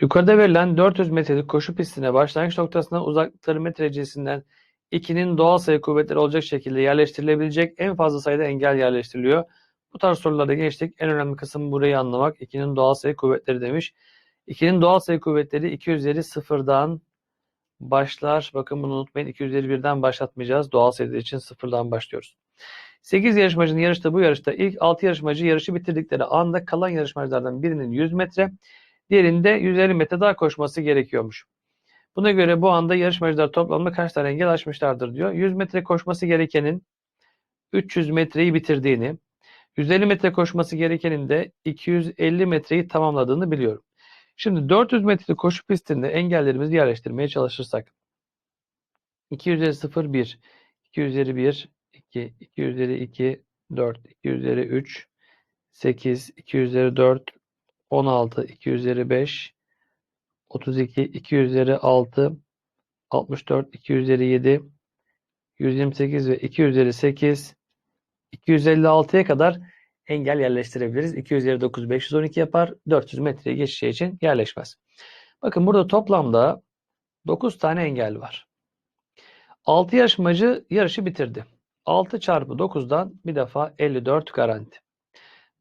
Yukarıda verilen 400 metrelik koşu pistine başlangıç noktasından uzaklıkları metre cinsinden 2'nin doğal sayı kuvvetleri olacak şekilde yerleştirilebilecek en fazla sayıda engel yerleştiriliyor. Bu tarz sorularda geçtik. En önemli kısım burayı anlamak. 2'nin doğal sayı kuvvetleri demiş. 2'nin doğal sayı kuvvetleri 2 üzeri 0'dan başlar. Bakın bunu unutmayın. 2 üzeri 1'den başlatmayacağız. Doğal sayılar için 0'dan başlıyoruz. 8 yarışmacının yarışta bu yarışta ilk 6 yarışmacı yarışı bitirdikleri anda kalan yarışmacılardan birinin 100 metre, diğerinde 150 metre daha koşması gerekiyormuş. Buna göre bu anda yarışmacılar toplamda kaç tane engel aşmışlardır diyor. 100 metre koşması gerekenin 300 metreyi bitirdiğini, 150 metre koşması gerekenin de 250 metreyi tamamladığını biliyorum. Şimdi 400 metre koşu pistinde engellerimizi yerleştirmeye çalışırsak 2 üzeri 0 1, 2 üzeri 1 2, 2 üzeri 2 4, 2 üzeri 3 8, 2 üzeri 4 16, 2 üzeri 5 32, 2 üzeri 6 64, 2 üzeri 7 128 ve 2 üzeri 8 256'ya kadar engel yerleştirebiliriz. 2 üzeri 9 512 yapar. 400 metreye geçeceği için yerleşmez. Bakın burada toplamda 9 tane engel var. 6 yarışmacı yarışı bitirdi. 6 çarpı 9'dan bir defa 54 garanti.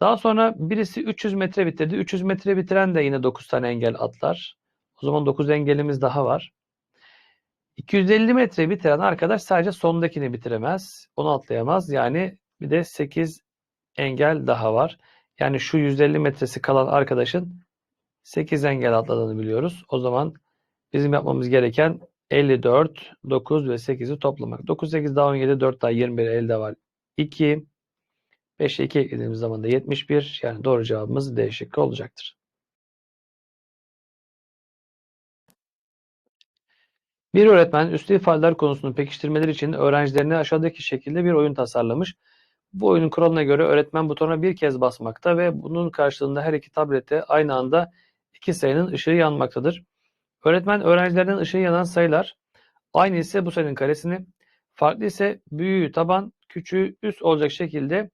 Daha sonra birisi 300 metre bitirdi. 300 metre bitiren de yine 9 tane engel atlar. O zaman 9 engelimiz daha var. 250 metre bitiren arkadaş sadece sondakini bitiremez. Onu atlayamaz. Yani bir de 8 engel daha var. Yani şu 150 metresi kalan arkadaşın 8 engel atladığını biliyoruz. O zaman bizim yapmamız gereken 54, 9 ve 8'i toplamak. 9, 8 daha 17, 4 daha 21 elde var. 2, 5'e 2 eklediğimiz zaman da 71. Yani doğru cevabımız D şıkkı olacaktır. Bir öğretmen üslü ifadeler konusunu pekiştirmeleri için öğrencilerine aşağıdaki şekilde bir oyun tasarlamış. Bu oyunun kuralına göre öğretmen butona bir kez basmakta ve bunun karşılığında her iki tablette aynı anda iki sayının ışığı yanmaktadır. Öğretmen öğrencilerden ışığı yanan sayılar aynı ise bu sayının karesini, farklı ise büyüğü taban, küçüğü üst olacak şekilde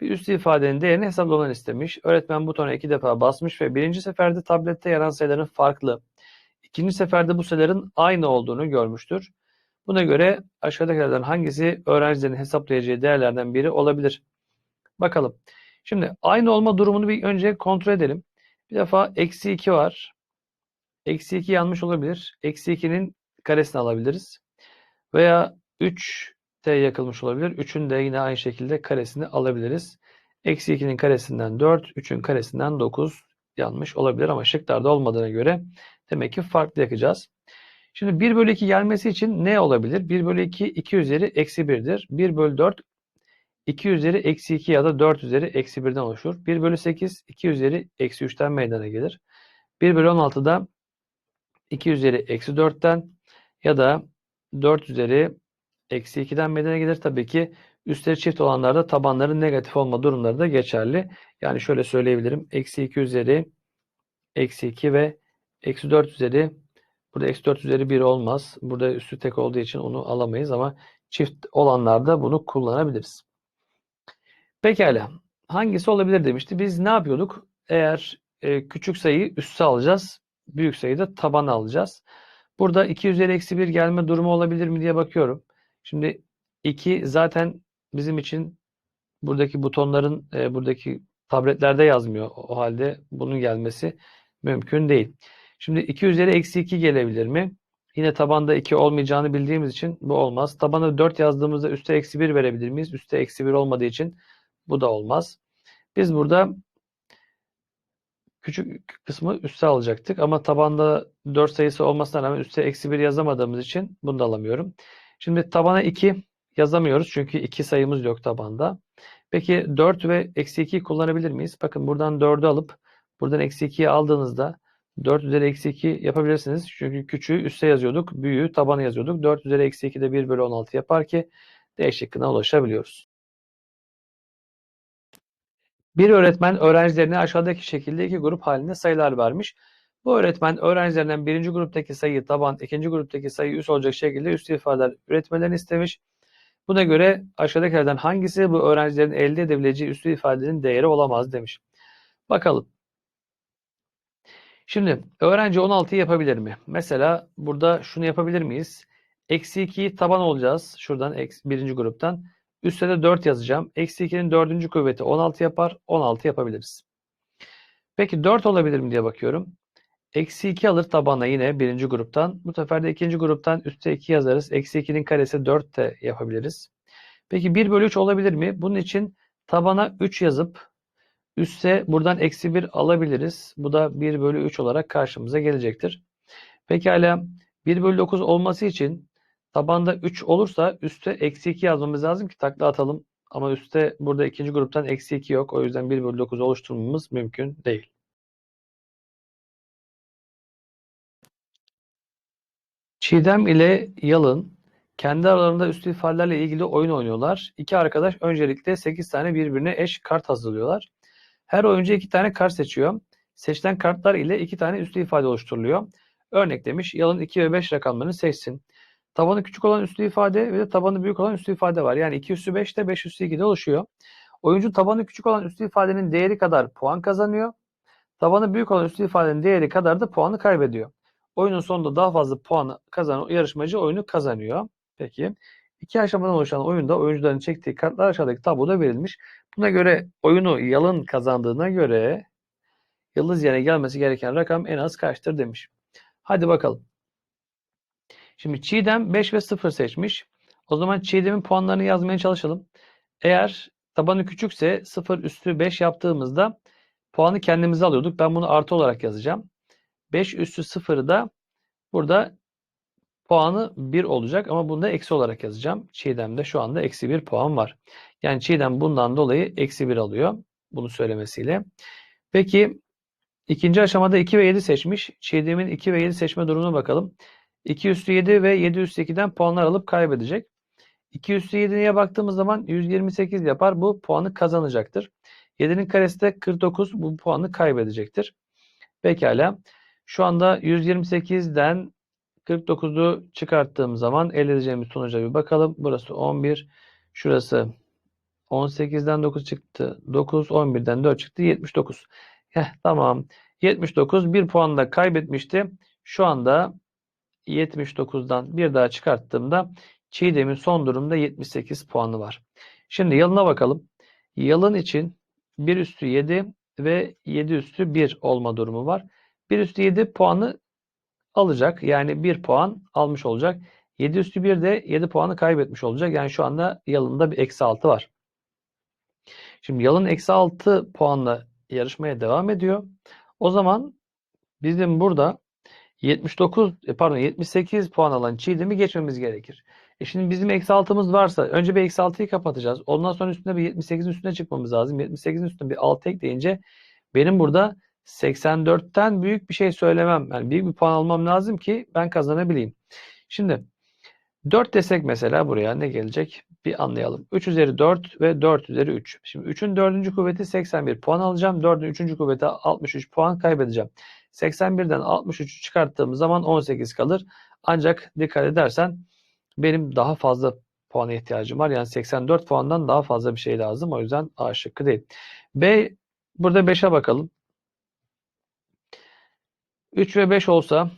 bir üslü ifadenin değerini hesaplamanı istemiş. Öğretmen butona iki defa basmış ve birinci seferde tablette yanan sayıların farklı, ikinci seferde bu sayıların aynı olduğunu görmüştür. Buna göre aşağıdakilerden hangisi öğrencilerin hesaplayacağı değerlerden biri olabilir? Bakalım. Şimdi aynı olma durumunu bir önce kontrol edelim. Bir defa eksi 2 var. Eksi 2 yanlış olabilir. Eksi 2'nin karesini alabiliriz. Veya 3 t yakılmış olabilir. 3'ün de yine aynı şekilde karesini alabiliriz. Eksi 2'nin karesinden 4, 3'ün karesinden 9 yanlış olabilir ama şıklarda olmadığına göre demek ki farklı yakacağız. Şimdi 1 bölü 2 gelmesi için ne olabilir? 1 bölü 2 2 üzeri eksi 1'dir. 1 bölü 4 2 üzeri eksi 2 ya da 4 üzeri eksi 1'den oluşur. 1 bölü 8 2 üzeri eksi 3'ten meydana gelir. 1 bölü 16 da 2 üzeri eksi 4'ten ya da 4 üzeri eksi 2'den meydana gelir. Tabii ki üstleri çift olanlarda tabanların negatif olma durumları da geçerli. Yani şöyle söyleyebilirim. Eksi 2 üzeri eksi 2 ve eksi 4 üzeri burada eksi 4 üzeri 1 olmaz. Burada üstü tek olduğu için onu alamayız ama çift olanlarda bunu kullanabiliriz. Pekala. Hangisi olabilir demişti. Biz ne yapıyorduk? Eğer e, küçük sayıyı üste alacağız. Büyük sayıyı da tabana alacağız. Burada 2 üzeri eksi 1 gelme durumu olabilir mi diye bakıyorum. Şimdi 2 zaten bizim için buradaki butonların e, buradaki tabletlerde yazmıyor. O halde bunun gelmesi mümkün değil. Şimdi 2 üzeri eksi 2 gelebilir mi? Yine tabanda 2 olmayacağını bildiğimiz için bu olmaz. Tabana 4 yazdığımızda üste eksi 1 verebilir miyiz? Üste eksi 1 olmadığı için bu da olmaz. Biz burada küçük kısmı üste alacaktık ama tabanda 4 sayısı olmasına rağmen üste eksi 1 yazamadığımız için bunu da alamıyorum. Şimdi tabana 2 yazamıyoruz çünkü 2 sayımız yok tabanda. Peki 4 ve eksi 2'yi kullanabilir miyiz? Bakın buradan 4'ü alıp buradan eksi 2'yi aldığınızda 4 üzeri eksi 2 yapabilirsiniz. Çünkü küçüğü üste yazıyorduk, büyüğü tabana yazıyorduk. 4 üzeri eksi 2 de 1 bölü 16 yapar ki D şıkkına ulaşabiliyoruz. Bir öğretmen öğrencilerine aşağıdaki şekilde iki grup halinde sayılar vermiş. Bu öğretmen öğrencilerinden birinci gruptaki sayıyı taban, ikinci gruptaki sayı üst olacak şekilde üst ifadeler üretmelerini istemiş. Buna göre aşağıdakilerden hangisi bu öğrencilerin elde edebileceği üstü ifadenin değeri olamaz demiş. Bakalım. Şimdi öğrenci 16'yı yapabilir mi? Mesela burada şunu yapabilir miyiz? Eksi 2'yi taban olacağız. Şuradan birinci gruptan. Üste de 4 yazacağım. Eksi 2'nin dördüncü kuvveti 16 yapar. 16 yapabiliriz. Peki 4 olabilir mi diye bakıyorum. Eksi 2 alır tabana yine birinci gruptan. Bu sefer de ikinci gruptan üste 2 yazarız. Eksi 2'nin karesi 4 de yapabiliriz. Peki 1 bölü 3 olabilir mi? Bunun için tabana 3 yazıp üste buradan eksi 1 alabiliriz. Bu da 1 bölü 3 olarak karşımıza gelecektir. Pekala 1 bölü 9 olması için tabanda 3 olursa üste eksi 2 yazmamız lazım ki takla atalım. Ama üste burada ikinci gruptan eksi 2 yok. O yüzden 1 bölü 9 oluşturmamız mümkün değil. Çiğdem ile Yalın kendi aralarında üstü ifadelerle ilgili oyun oynuyorlar. İki arkadaş öncelikle 8 tane birbirine eş kart hazırlıyorlar. Her oyuncu iki tane kart seçiyor. Seçilen kartlar ile iki tane üslü ifade oluşturuluyor. Örnek demiş, Yalın 2 ve 5 rakamlarını seçsin. Tabanı küçük olan üslü ifade ve de tabanı büyük olan üslü ifade var. Yani 2 üssü 5 de 5 üssü 2 de oluşuyor. Oyuncu tabanı küçük olan üslü ifadenin değeri kadar puan kazanıyor. Tabanı büyük olan üslü ifadenin değeri kadar da puanı kaybediyor. Oyunun sonunda daha fazla puan kazanan yarışmacı oyunu kazanıyor. Peki. İki aşamadan oluşan oyunda oyuncuların çektiği kartlar aşağıdaki tabloda verilmiş. Buna göre oyunu Yalın kazandığına göre yıldız yerine gelmesi gereken rakam en az kaçtır demiş. Hadi bakalım. Şimdi Çiğdem 5 ve 0 seçmiş. O zaman Çiğdem'in puanlarını yazmaya çalışalım. Eğer tabanı küçükse 0 üstü 5 yaptığımızda puanı kendimize alıyorduk. Ben bunu artı olarak yazacağım. 5 üstü 0'ı da burada puanı 1 olacak ama bunu da eksi olarak yazacağım. Çiğdem'de şu anda eksi 1 puan var. Yani Çiğdem bundan dolayı eksi 1 alıyor. Bunu söylemesiyle. Peki ikinci aşamada 2 ve 7 seçmiş. Çiğdem'in 2 ve 7 seçme durumuna bakalım. 2 üstü 7 ve 7 üstü 2'den puanlar alıp kaybedecek. 2 üstü 7'ye baktığımız zaman 128 yapar. Bu puanı kazanacaktır. 7'nin karesi de 49. Bu puanı kaybedecektir. Pekala. Şu anda 128'den 49'u çıkarttığım zaman elde edeceğimiz sonuca bir bakalım. Burası 11. Şurası 18'den 9 çıktı. 9, 11'den 4 çıktı. 79. Heh, tamam. 79 bir puan da kaybetmişti. Şu anda 79'dan bir daha çıkarttığımda Çiğdem'in son durumda 78 puanı var. Şimdi yalına bakalım. Yalın için 1 üstü 7 ve 7 üstü 1 olma durumu var. 1 üstü 7 puanı alacak. Yani 1 puan almış olacak. 7 üstü 1 de 7 puanı kaybetmiş olacak. Yani şu anda yalında bir eksi 6 var. Şimdi yalın eksi 6 puanla yarışmaya devam ediyor. O zaman bizim burada 79 e, pardon 78 puan alan Çiğdem'i geçmemiz gerekir. E şimdi bizim eksi 6'mız varsa önce bir eksi 6'yı kapatacağız. Ondan sonra üstüne bir 78'in üstüne çıkmamız lazım. 78'in üstüne bir 6 ekleyince benim burada 84'ten büyük bir şey söylemem. Yani büyük bir puan almam lazım ki ben kazanabileyim. Şimdi 4 desek mesela buraya ne gelecek? Bir anlayalım. 3 üzeri 4 ve 4 üzeri 3. Şimdi 3'ün 4. kuvveti 81 puan alacağım. 4'ün 3. kuvveti 63 puan kaybedeceğim. 81'den 63'ü çıkarttığım zaman 18 kalır. Ancak dikkat edersen benim daha fazla puana ihtiyacım var. Yani 84 puandan daha fazla bir şey lazım. O yüzden A şıkkı değil. B burada 5'e bakalım. 3 ve 5 olsa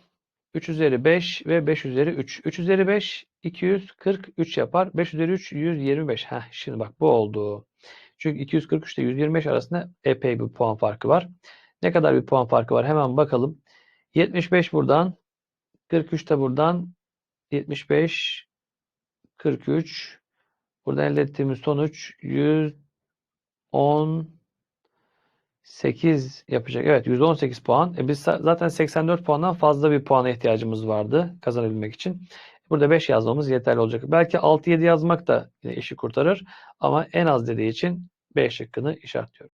3 üzeri 5 ve 5 üzeri 3. 3 üzeri 5 243 yapar. 5 üzeri 3 125. Heh, şimdi bak bu oldu. Çünkü 243 ile 125 arasında epey bir puan farkı var. Ne kadar bir puan farkı var? Hemen bakalım. 75 buradan. 43 de buradan. 75 43 Burada elde ettiğimiz sonuç 118 yapacak. Evet 118 puan. E biz zaten 84 puandan fazla bir puana ihtiyacımız vardı kazanabilmek için. Burada 5 yazmamız yeterli olacak. Belki 6-7 yazmak da yine işi kurtarır. Ama en az dediği için B şıkkını işaretliyorum.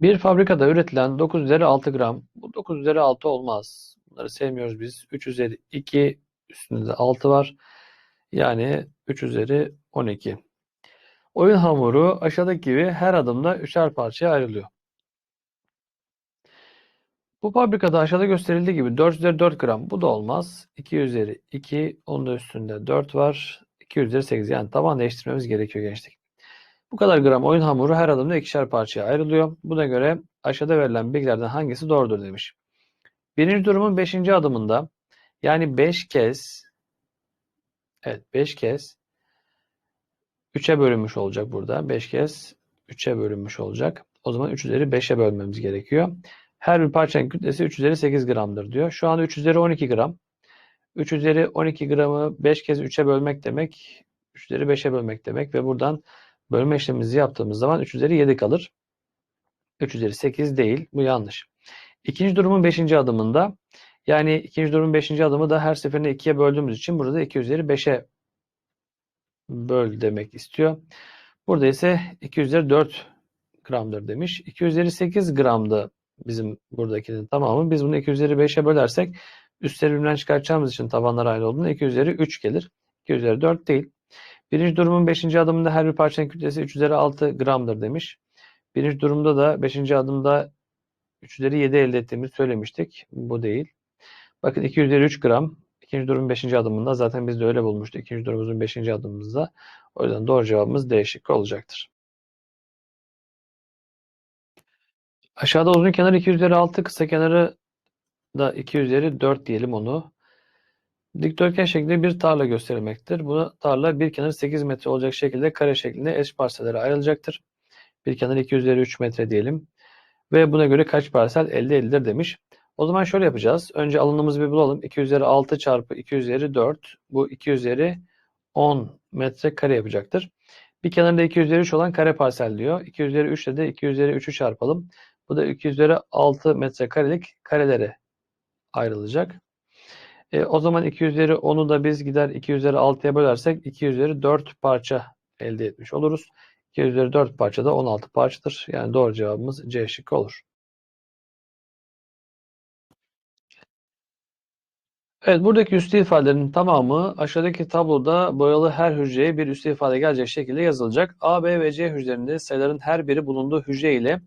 Bir fabrikada üretilen 9 üzeri 6 gram. Bu 9 üzeri 6 olmaz. Bunları sevmiyoruz biz. 3 üzeri 2 üstünde de 6 var. Yani 3 üzeri 12. Oyun hamuru aşağıdaki gibi her adımda üçer parçaya ayrılıyor. Bu fabrikada aşağıda gösterildiği gibi 4 üzeri 4 gram. Bu da olmaz. 2 üzeri 2. Onun da üstünde 4 var. 2 üzeri 8. Yani taban değiştirmemiz gerekiyor gençlik. Bu kadar gram oyun hamuru her adımda ikişer parçaya ayrılıyor. Buna göre aşağıda verilen bilgilerden hangisi doğrudur demiş. Birinci durumun beşinci adımında yani 5 kez evet 5 kez 3'e bölünmüş olacak burada. 5 kez 3'e bölünmüş olacak. O zaman 3 üzeri 5'e bölmemiz gerekiyor. Her bir parçanın kütlesi 3 üzeri 8 gramdır diyor. Şu anda 3 üzeri 12 gram. 3 üzeri 12 gramı 5 kez 3'e bölmek demek 3 üzeri 5'e bölmek demek ve buradan bölme işlemimizi yaptığımız zaman 3 üzeri 7 kalır. 3 üzeri 8 değil. Bu yanlış. İkinci durumun 5. adımında yani ikinci durumun 5. adımı da her seferinde 2'ye böldüğümüz için burada 2 üzeri 5'e böl demek istiyor. Burada ise 2 üzeri 4 gramdır demiş. 2 üzeri 8 gramdı bizim buradakinin tamamı. Biz bunu 2 üzeri 5'e bölersek üstleri birbirinden çıkartacağımız için tabanlar aynı olduğunda 2 üzeri 3 gelir. 2 üzeri 4 değil. Birinci durumun 5. adımında her bir parçanın kütlesi 3 üzeri 6 gramdır demiş. Birinci durumda da 5. adımda 3 üzeri 7 elde ettiğimizi söylemiştik. Bu değil. Bakın 2 üzeri 3 gram. İkinci durumun 5. adımında zaten biz de öyle bulmuştuk. İkinci durumumuzun 5. adımımızda. O yüzden doğru cevabımız D şıkkı olacaktır. Aşağıda uzun kenar 2 üzeri 6, kısa kenarı da 2 üzeri 4 diyelim onu. Dikdörtgen şeklinde bir tarla gösterilmektir. Bu tarla bir kenarı 8 metre olacak şekilde kare şeklinde eş parsellere ayrılacaktır. Bir kenar 2 üzeri 3 metre diyelim. Ve buna göre kaç parsel elde edilir demiş. O zaman şöyle yapacağız. Önce alanımızı bir bulalım. 2 üzeri 6 çarpı 2 üzeri 4. Bu 2 üzeri 10 metre yapacaktır. Bir kenarında 2 üzeri 3 olan kare parsel diyor. 2 üzeri 3 ile de 2 üzeri 3'ü çarpalım. Bu da 2 üzeri 6 metre karelere ayrılacak. E, o zaman 2 üzeri 10'u da biz gider 2 üzeri 6'ya bölersek 2 üzeri 4 parça elde etmiş oluruz. 2 üzeri 4 parça da 16 parçadır. Yani doğru cevabımız C şıkkı olur. Evet buradaki üstü ifadelerin tamamı aşağıdaki tabloda boyalı her hücreye bir üstü ifade gelecek şekilde yazılacak. A, B ve C hücrelerinde sayıların her biri bulunduğu hücre ile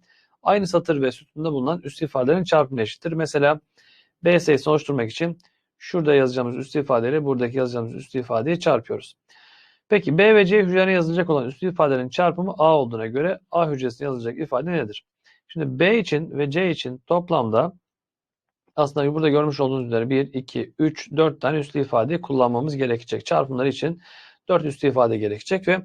aynı satır ve sütunda bulunan üstü ifadelerin çarpımı eşittir. Mesela B sayısını oluşturmak için şurada yazacağımız üstü ifadeyle buradaki yazacağımız üstü ifadeyi çarpıyoruz. Peki B ve C hücrelerine yazılacak olan üstü ifadelerin çarpımı A olduğuna göre A hücresine yazılacak ifade nedir? Şimdi B için ve C için toplamda aslında burada görmüş olduğunuz üzere 1, 2, 3, 4 tane üslü ifade kullanmamız gerekecek. Çarpımlar için 4 üslü ifade gerekecek ve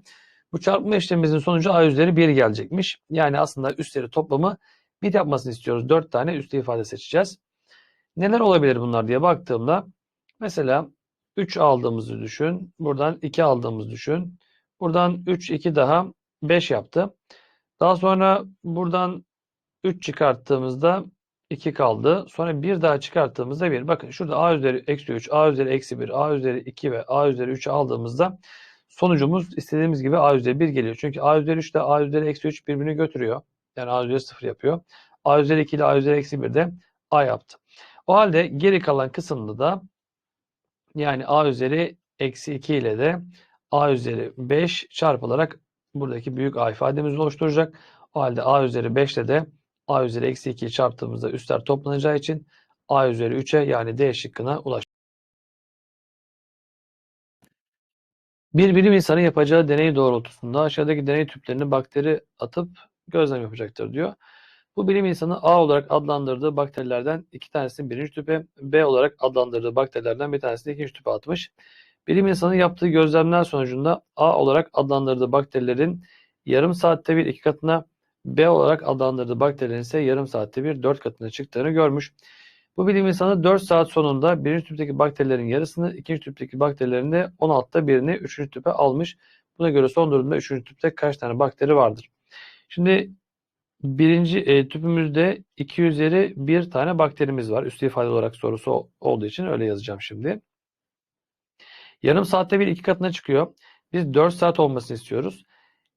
bu çarpma işlemimizin sonucu a üzeri 1 gelecekmiş. Yani aslında üstleri toplamı 1 yapmasını istiyoruz. 4 tane üslü ifade seçeceğiz. Neler olabilir bunlar diye baktığımda mesela 3 aldığımızı düşün. Buradan 2 aldığımızı düşün. Buradan 3, 2 daha 5 yaptı. Daha sonra buradan 3 çıkarttığımızda 2 kaldı. Sonra bir daha çıkarttığımızda 1. Bakın şurada a üzeri eksi 3, a üzeri eksi 1, a üzeri 2 ve a üzeri 3 aldığımızda sonucumuz istediğimiz gibi a üzeri 1 geliyor. Çünkü a üzeri 3 ile a üzeri eksi 3 birbirini götürüyor. Yani a üzeri 0 yapıyor. a üzeri 2 ile a üzeri eksi 1 de a yaptı. O halde geri kalan kısımda da yani a üzeri eksi 2 ile de a üzeri 5 çarpılarak buradaki büyük a ifademizi oluşturacak. O halde a üzeri 5 ile de a üzeri eksi 2'yi çarptığımızda üstler toplanacağı için a üzeri 3'e yani D şıkkına ulaş. Bir bilim insanı yapacağı deney doğrultusunda aşağıdaki deney tüplerini bakteri atıp gözlem yapacaktır diyor. Bu bilim insanı A olarak adlandırdığı bakterilerden iki tanesini birinci tüpe, B olarak adlandırdığı bakterilerden bir tanesini ikinci tüpe atmış. Bilim insanı yaptığı gözlemler sonucunda A olarak adlandırdığı bakterilerin yarım saatte bir iki katına, B olarak adlandırdığı bakterilerin ise yarım saatte bir dört katına çıktığını görmüş. Bu bilim insanı 4 saat sonunda birinci tüpteki bakterilerin yarısını, ikinci tüpteki bakterilerin de 16'ta birini üçüncü tüpe almış. Buna göre son durumda üçüncü tüpte kaç tane bakteri vardır? Şimdi birinci e, tüpümüzde 2 üzeri bir tane bakterimiz var. Üstü ifade olarak sorusu olduğu için öyle yazacağım şimdi. Yarım saatte bir iki katına çıkıyor. Biz 4 saat olmasını istiyoruz.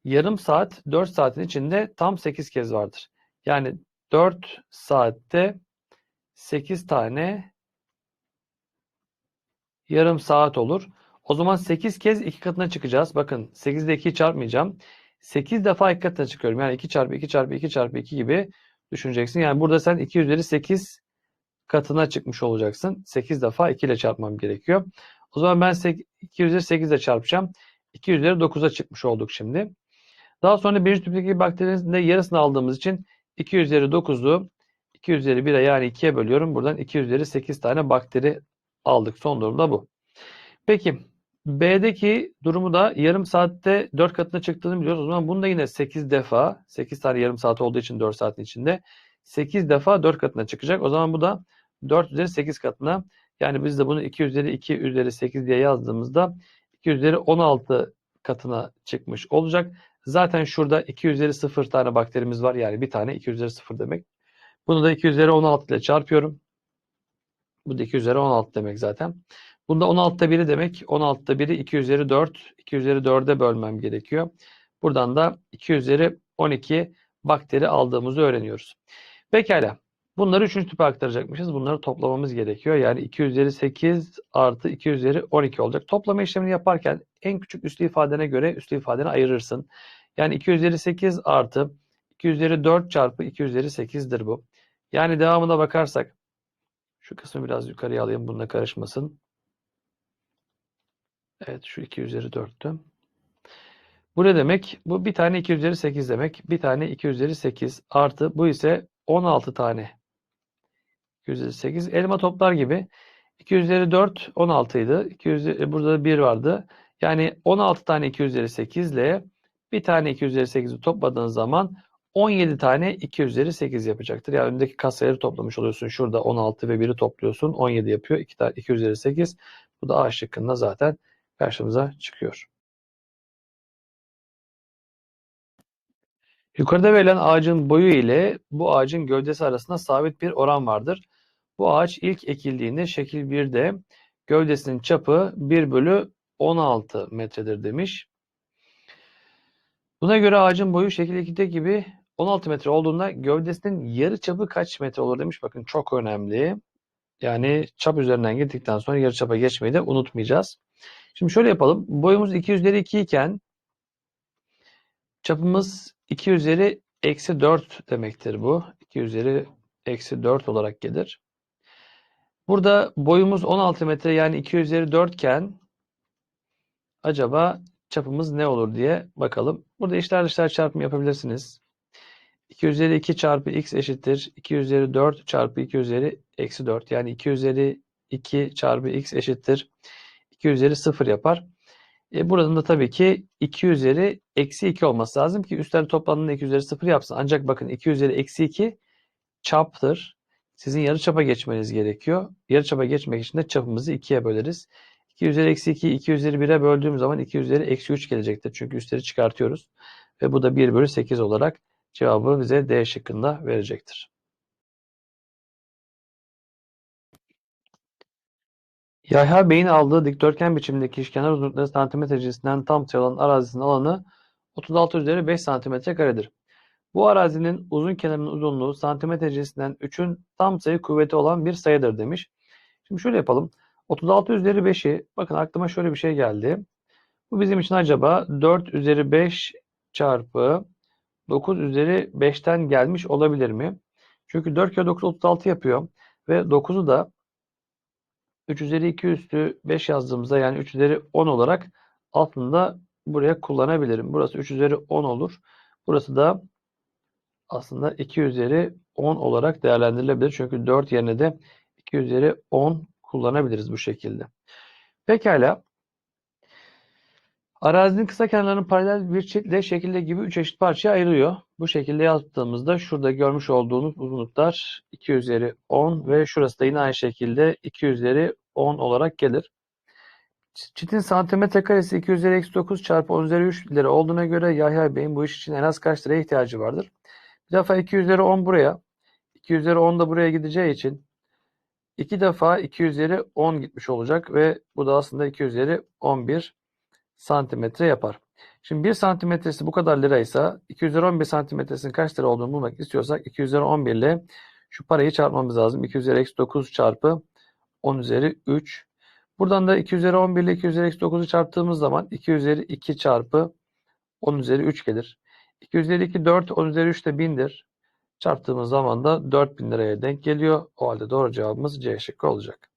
Yarım saat 4 saatin içinde tam 8 kez vardır. Yani 4 saatte 8 tane yarım saat olur. O zaman 8 kez 2 katına çıkacağız. Bakın 8 ile 2'yi çarpmayacağım. 8 defa 2 katına çıkıyorum. Yani 2 çarpı 2 çarpı 2 çarpı 2 gibi düşüneceksin. Yani burada sen 2 üzeri 8 katına çıkmış olacaksın. 8 defa 2 ile çarpmam gerekiyor. O zaman ben 2 üzeri 8 ile çarpacağım. 2 üzeri 9'a çıkmış olduk şimdi. Daha sonra birinci tüpteki bakterinin de yarısını aldığımız için 2 üzeri 9'u 2 üzeri 1'e yani 2'ye bölüyorum. Buradan 2 üzeri 8 tane bakteri aldık. Son durumda bu. Peki B'deki durumu da yarım saatte 4 katına çıktığını biliyoruz. O zaman bunu da yine 8 defa 8 tane yarım saat olduğu için 4 saatin içinde 8 defa 4 katına çıkacak. O zaman bu da 4 üzeri 8 katına yani biz de bunu 2 üzeri 2 üzeri 8 diye yazdığımızda 2 üzeri 16 katına çıkmış olacak. Zaten şurada 2 üzeri 0 tane bakterimiz var. Yani bir tane 2 üzeri 0 demek. Bunu da 2 üzeri 16 ile çarpıyorum. Bu da 2 üzeri 16 demek zaten. Bunda 16'da 1'i demek. 16'da 1'i 2 üzeri 4. 2 üzeri 4'e bölmem gerekiyor. Buradan da 2 üzeri 12 bakteri aldığımızı öğreniyoruz. Pekala. Bunları 3. tüpe aktaracakmışız. Bunları toplamamız gerekiyor. Yani 2 üzeri 8 artı 2 üzeri 12 olacak. Toplama işlemini yaparken en küçük üslü ifadene göre üslü ifadeni ayırırsın. Yani 2 üzeri 8 artı 2 üzeri 4 çarpı 2 üzeri 8'dir bu. Yani devamına bakarsak şu kısmı biraz yukarıya alayım bununla karışmasın. Evet şu 2 üzeri 4'tü. Bu ne demek? Bu bir tane 2 üzeri 8 demek. Bir tane 2 üzeri 8 artı bu ise 16 tane 2 üzeri 8. Elma toplar gibi 2 üzeri 4 16 idi. 2 üzeri, burada da 1 vardı. Yani 16 tane 2 üzeri 8 ile bir tane 2 üzeri 8'i topladığın zaman 17 tane 2 üzeri 8 yapacaktır. Yani öndeki katsayıları toplamış oluyorsun. Şurada 16 ve 1'i topluyorsun. 17 yapıyor. 2, tane 2 üzeri 8. Bu da A şıkkında zaten karşımıza çıkıyor. Yukarıda verilen ağacın boyu ile bu ağacın gövdesi arasında sabit bir oran vardır. Bu ağaç ilk ekildiğinde şekil 1'de gövdesinin çapı 1 bölü 16 metredir demiş. Buna göre ağacın boyu şekil 2'de gibi 16 metre olduğunda gövdesinin yarı çapı kaç metre olur demiş. Bakın çok önemli. Yani çap üzerinden gittikten sonra yarı çapa geçmeyi de unutmayacağız. Şimdi şöyle yapalım. Boyumuz 2 üzeri 2 iken çapımız 2 üzeri eksi 4 demektir bu. 2 üzeri eksi 4 olarak gelir. Burada boyumuz 16 metre yani 2 üzeri 4 iken acaba çapımız ne olur diye bakalım. Burada işler dışlar çarpımı yapabilirsiniz. 2 üzeri 2 çarpı x eşittir. 2 üzeri 4 çarpı 2 üzeri eksi 4. Yani 2 üzeri 2 çarpı x eşittir. 2 üzeri 0 yapar. E buradan da tabii ki 2 üzeri eksi 2 olması lazım ki üstler toplamında 2 üzeri 0 yapsın. Ancak bakın 2 üzeri eksi 2 çaptır. Sizin yarı çapa geçmeniz gerekiyor. Yarı çapa geçmek için de çapımızı 2'ye böleriz. 2 üzeri eksi 2, 2 üzeri 1'e böldüğüm zaman 2 üzeri eksi 3 gelecektir. Çünkü üstleri çıkartıyoruz. Ve bu da 1 bölü 8 olarak cevabı bize D şıkkında verecektir. Yahya Bey'in aldığı dikdörtgen biçimindeki işkenar uzunlukları santimetre cinsinden tam sayı olan arazisinin alanı 36 üzeri 5 santimetre karedir. Bu arazinin uzun kenarının uzunluğu santimetre cinsinden 3'ün tam sayı kuvveti olan bir sayıdır demiş. Şimdi şöyle yapalım. 36 üzeri 5'i bakın aklıma şöyle bir şey geldi. Bu bizim için acaba 4 üzeri 5 çarpı 9 üzeri 5'ten gelmiş olabilir mi? Çünkü 4 kere 9 36 yapıyor. Ve 9'u da 3 üzeri 2 üstü 5 yazdığımızda yani 3 üzeri 10 olarak aslında buraya kullanabilirim. Burası 3 üzeri 10 olur. Burası da aslında 2 üzeri 10 olarak değerlendirilebilir. Çünkü 4 yerine de 2 üzeri 10 kullanabiliriz bu şekilde. Pekala. Arazinin kısa kenarlarının paralel bir şekilde şekilde gibi 3 eşit parçaya ayrılıyor. Bu şekilde yaptığımızda şurada görmüş olduğunuz uzunluklar 2 üzeri 10 ve şurası da yine aynı şekilde 2 üzeri 10 olarak gelir. Çitin santimetre karesi 2 üzeri eksi 9 çarpı 10 üzeri 3 lira olduğuna göre Yahya Bey'in bu iş için en az kaç liraya ihtiyacı vardır? Bir defa 2 üzeri 10 buraya. 2 üzeri 10 da buraya gideceği için 2 defa 2 üzeri 10 gitmiş olacak ve bu da aslında 2 üzeri 11 santimetre yapar. Şimdi 1 santimetresi bu kadar liraysa 211 santimetresinin kaç lira olduğunu bulmak istiyorsak 211 ile şu parayı çarpmamız lazım. 2 üzeri eksi 9 çarpı 10 üzeri 3. Buradan da 2 üzeri 11 ile 2 üzeri eksi 9'u çarptığımız zaman 2 üzeri 2 çarpı 10 üzeri 3 gelir. 2 üzeri 2 4, 10 üzeri 3 de 1000'dir. Çarptığımız zaman da 4000 liraya denk geliyor. O halde doğru cevabımız C şıkkı olacak.